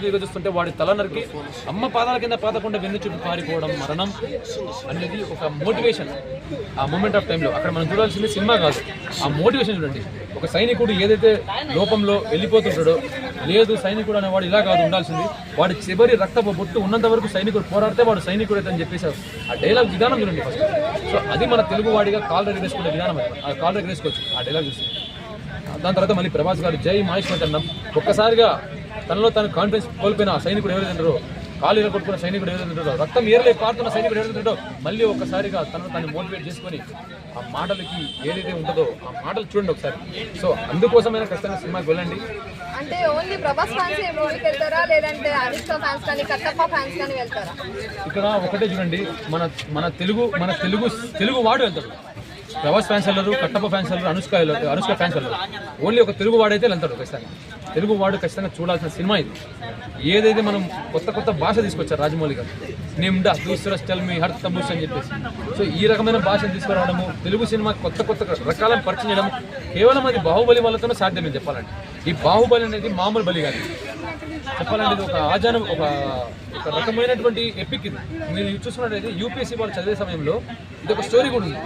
చూస్తుంటే వాడి తల నరికి అమ్మ పాదాల కింద పాతకుండా వెన్ను చూపి పారిపోవడం మరణం అనేది ఒక మోటివేషన్ ఆ మూమెంట్ ఆఫ్ టైంలో అక్కడ మనం చూడాల్సింది సినిమా కాదు. ఆ మోటివేషన్ చూడండి. ఒక సైనికుడు ఏదైతే లోపంలో వెళ్ళిపోతుంటాడో లేదు సైనికుడు అనేవాడు ఇలా కాదు ఉండాల్సింది. వాడి చివరి రక్తపు బొట్టు ఉన్నంత వరకు సైనికుడు పోరాడితే వాడు సైనికుడు అయితే అని చెప్పేశారు ఆ డైలాగ్ విధానం చూడండి ఫస్ట్ సో అది మన తెలుగు వాడిగా కాల్ ఎగరేసుకునే విధానం ఆ కాల్ ఎగరేసుకోవచ్చు ఆ డైలాగ్ చూసి. దాని తర్వాత మళ్ళీ ప్రభాస్ గారు జై మహేష్ అన్నం ఒక్కసారిగా తనలో తను కాన్ఫిడెన్స్ కోల్పోయిన సైనికుడు ఉంటారో కాలు కొట్టుకున్న సైనికుడు ఎవరైతే ఉంటారో రక్తం ఏరలే పారుతున్న సైనికుడు ఎవరైతే ఉంటారో మళ్ళీ ఒక్కసారిగా తనను తను మోటివేట్ చేసుకొని ఆ మాటలకి ఏదైతే ఉంటుందో ఆ మాటలు చూడండి ఒకసారి. సో అందుకోసమైనా ఖచ్చితంగా సినిమాకి వెళ్ళండి. అంటే ఓన్లీ ప్రభాస్ ఫ్యాన్స్ వెళ్తారా? లేదంటే అనుష్క ఫ్యాన్స్ కానీ కట్టప్ప ఫ్యాన్స్ కానీ వెళ్తారా? ఇక్కడ ఒకటే చూడండి. మన మన తెలుగు మన తెలుగు తెలుగు వాడు వెళ్తాడు. ప్రభాస్ ఫ్యాన్స్ వెళ్ళరు కట్టప్ప ఫ్యాన్స్ వెళ్ళరు అనుష్క వెళ్ళరు అనుష్క ఫ్యాన్స్ వెళ్ళరు ఓన్లీ ఒక తెలుగు వాడైతే వెళ్తాడు ఖచ్చితంగా. తెలుగు వాడు ఖచ్చితంగా చూడాల్సిన సినిమా ఇది. ఏదైతే మనం కొత్త కొత్త భాష తీసుకొచ్చారు రాజమౌళి గారు నిమ్డా దూసరస్ టెల్ మీ హర్ అని చెప్పేసి. సో ఈ రకమైన భాషను తీసుకురావడము తెలుగు సినిమా కొత్త కొత్త రకాలను పరిచయం చేయడం కేవలం అది బాహుబలి వల్లతోనే సాధ్యమే చెప్పాలంటే. ఈ బాహుబలి అనేది మామూలు బలి కాదు. చెప్పాలంటే ఇది ఒక ఆజానం ఒక ఒక రకమైనటువంటి ఎపిక్ ఇది. మీరు చూసుకున్నట్టయితే యూపీఎస్సీ వాళ్ళు చదివే సమయంలో ఇది ఒక స్టోరీ కూడా ఉంది.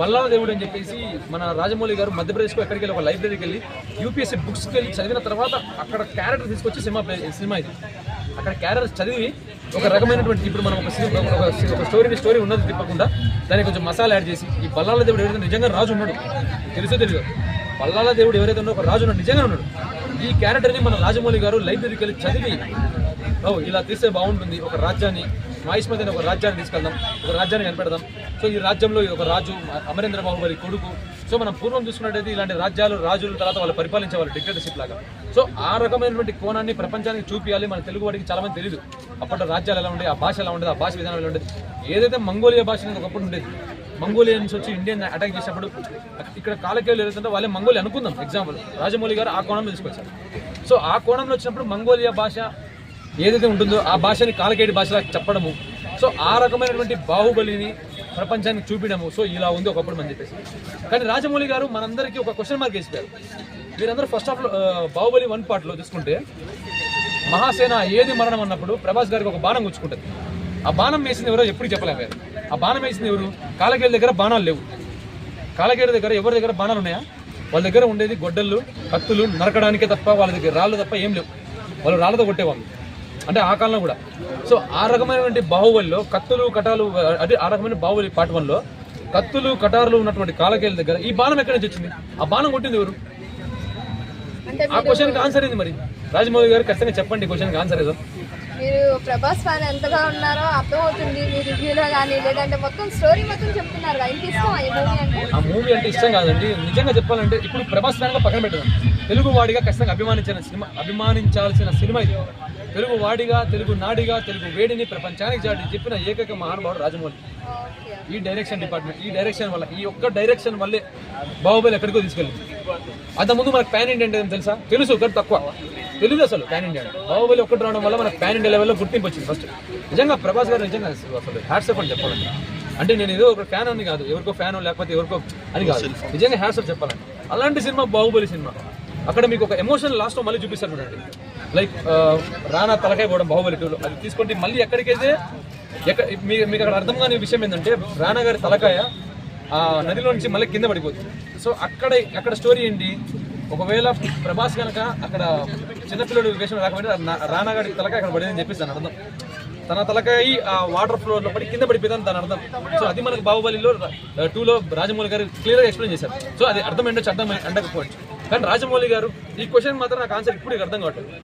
బల్లాల దేవుడు అని చెప్పేసి మన రాజమౌళి గారు మధ్యప్రదేశ్కు ఎక్కడికి వెళ్ళి ఒక లైబ్రరీకి వెళ్ళి యూపీఎస్సీ బుక్స్కి వెళ్ళి చదివిన తర్వాత అక్కడ క్యారెక్టర్ తీసుకొచ్చి సినిమా ప్లే సినిమా ఇది. అక్కడ క్యారెక్టర్ చదివి ఒక రకమైనటువంటి ఇప్పుడు మనం ఒక ఒక- స్టోరీని స్టోరీ ఉన్నది తిప్పకుండా దానికి కొంచెం మసాలా యాడ్ చేసి ఈ బల్లాల దేవుడు ఎవరైతే నిజంగా రాజు ఉన్నాడు తెలుసో తెలియదు? బల్లాల దేవుడు ఎవరైతే ఉన్నాడో ఒక రాజు ఉన్నాడు నిజంగా ఉన్నాడు. ఈ క్యారెక్టర్ని మన రాజమౌళి గారు లైబ్రరీకి వెళ్ళి చదివి ఓ ఇలా తీస్తే బాగుంటుంది ఒక రాజ్యాన్ని మహేష్మతి అనే ఒక రాజ్యాన్ని తీసుకెళ్దాం ఒక రాజ్యాన్ని కనిపెడదాం. సో ఈ రాజ్యంలో ఒక రాజు అమరేంద్ర బాహుబలి కొడుకు. సో మనం పూర్వం చూసుకున్నట్టయితే ఇలాంటి రాజ్యాలు రాజుల తర్వాత వాళ్ళు పరిపాలించే వాళ్ళు డిక్టేటర్షిప్ లాగా. సో ఆ రకమైనటువంటి కోణాన్ని ప్రపంచానికి చూపించాలి మన తెలుగు వాడికి చాలామంది తెలియదు అప్పట్లో రాజ్యాలు ఎలా ఉండేది ఆ భాష ఎలా ఉండేది ఆ భాష విధానం ఎలా ఉండేది. ఏదైతే మంగోలియా భాష అనేది ఒకప్పుడు ఉండేది మంగోలియన్స్ వచ్చి ఇండియన్ అటాక్ చేసినప్పుడు ఇక్కడ కాలకేయులు ఏదైతే వాళ్ళే మంగోలి అనుకుందాం. ఎగ్జాంపుల్ రాజమౌళి గారు ఆ కోణంలో తీసుకొచ్చారు. సో ఆ కోణంలో వచ్చినప్పుడు మంగోలియా భాష ఏదైతే ఉంటుందో ఆ భాషని కాలకేడి భాషలా చెప్పడము. సో ఆ రకమైనటువంటి బాహుబలిని ప్రపంచానికి చూపించడము సో ఇలా ఉంది ఒకప్పుడు అని చెప్పేసి. కానీ రాజమౌళి గారు మనందరికీ ఒక క్వశ్చన్ మార్క్ వేసిపోయారు. మీరందరూ ఫస్ట్ ఆఫ్ బాహుబలి వన్ పార్ట్లో తీసుకుంటే మహాసేన ఏది మరణం అన్నప్పుడు ప్రభాస్ గారికి ఒక బాణం గుచ్చుకుంటుంది. ఆ బాణం వేసింది ఎవరో ఎప్పుడు చెప్పలేము ఆ బాణం వేసింది ఎవరు? కాలగేరు దగ్గర బాణాలు లేవు. కాలగేరు దగ్గర ఎవరి దగ్గర బాణాలు ఉన్నాయా? వాళ్ళ దగ్గర ఉండేది గొడ్డళ్ళు కత్తులు నరకడానికే తప్ప వాళ్ళ దగ్గర రాళ్ళు తప్ప ఏం లేవు. వాళ్ళు రాళ్ళతో కొట్టేవాళ్ళు. అంటే ఆ కాలంలో కూడా. సో ఆ రకమైనటువంటి బాహుబలిలో కత్తులు కటాలు అదే ఆ రకమైన బాహుబలి పార్ట్ వన్లో కత్తులు కటారులు ఉన్నటువంటి కాలకేల దగ్గర ఈ బాణం ఎక్కడి నుంచి వచ్చింది? ఆ బాణం కొట్టింది ఎవరు? ఆ క్వశ్చన్కి ఆన్సర్ ఏంది మరి? రాజమౌళి గారు ఖచ్చితంగా చెప్పండి క్వశ్చన్కి ఆన్సర్ ఏదో. మీరు ప్రభాస్ ఫ్యాన్ ఎంతగా ఉన్నారో అర్థమవుతుంది మీ రివ్యూలో కానీ లేదంటే మొత్తం స్టోరీ మొత్తం చెప్తున్నారు ఇంత ఇష్టం ఆ మూవీ అంటే ఇష్టం కాదండి. నిజంగా చెప్పాలంటే ఇప్పుడు ప్రభాస్ ఫ్యాన్గా పక్కన పెట్టదాం తెలుగు వాడిగా ఖచ్చితంగా అభిమానించిన సినిమా అభిమానించాల్సిన సినిమా ఇది. తెలుగు వాడిగా తెలుగు నాడిగా తెలుగు వేడిని ప్రపంచానికి చాటి చెప్పిన ఏకైక మహానుభావుడు రాజమౌళి. ఈ డైరెక్షన్ డిపార్ట్మెంట్ ఈ డైరెక్షన్ వల్ల ఈ ఒక్క డైరెక్షన్ వల్లే బాహుబలి ఎక్కడికో తీసుకెళ్ళింది. అంత ముందు మనకు ప్యాన్ ఇండియా అంటే తెలుసా? తెలుసు కానీ తక్కువ. తెలియదు అసలు ప్యాన్ ఇండియా అంటే. బాహుబలి ఒక్కటి రావడం వల్ల మనకు ప్యాన్ ఇండియా లెవెల్లో గుర్తింపు వచ్చింది ఫస్ట్ నిజంగా ప్రభాస్ గారు నిజంగా అసలు హ్యాట్సప్ అని చెప్పాలండి. అంటే నేను ఏదో ఒక ఫ్యాన్ అని కాదు ఎవరికో ఫ్యాన్ లేకపోతే ఎవరికో అని కాదు. నిజంగా హ్యాట్సప్ చెప్పాలండి. అలాంటి సినిమా బాహుబలి సినిమా. అక్కడ మీకు ఒక ఎమోషన్ లాస్ట్లో మళ్ళీ చూపిస్తారు చూడండి. లైక్ రానా తలకాయ పోవడం బాహుబలి టూలో అది తీసుకుంటే మళ్ళీ ఎక్కడికైతే ఎక్కడ మీ- మీకు అక్కడ అర్థం కాని విషయం ఏంటంటే రానా గారి తలకాయ ఆ నదిలో నుంచి మళ్ళీ కింద పడిపోతుంది. సో అక్కడ అక్కడ స్టోరీ ఏంటి? ఒకవేళ ప్రభాస్ కనుక అక్కడ చిన్నపిల్లడు విషయం రాకపోతే నా- రానా గారి తలకాయ అక్కడ పడిందని చెప్పేసి దాని అర్థం. తన తలకాయ ఆ వాటర్ ఫ్లో లో పడి కింద పడిపోయిందని దాని అర్థం. సో అది మనకు బాహుబలిలో టూలో రాజమౌళి గారు క్లియర్గా ఎక్స్ప్లెయిన్ చేశారు. సో అది అర్థం ఏంటో అర్థం అండకపోవచ్చు. కానీ రాజమౌళి గారు ఈ క్వశ్చన్ మాత్రం నాకు ఆన్సర్ ఇప్పుడు అర్థం కావట్లేదు.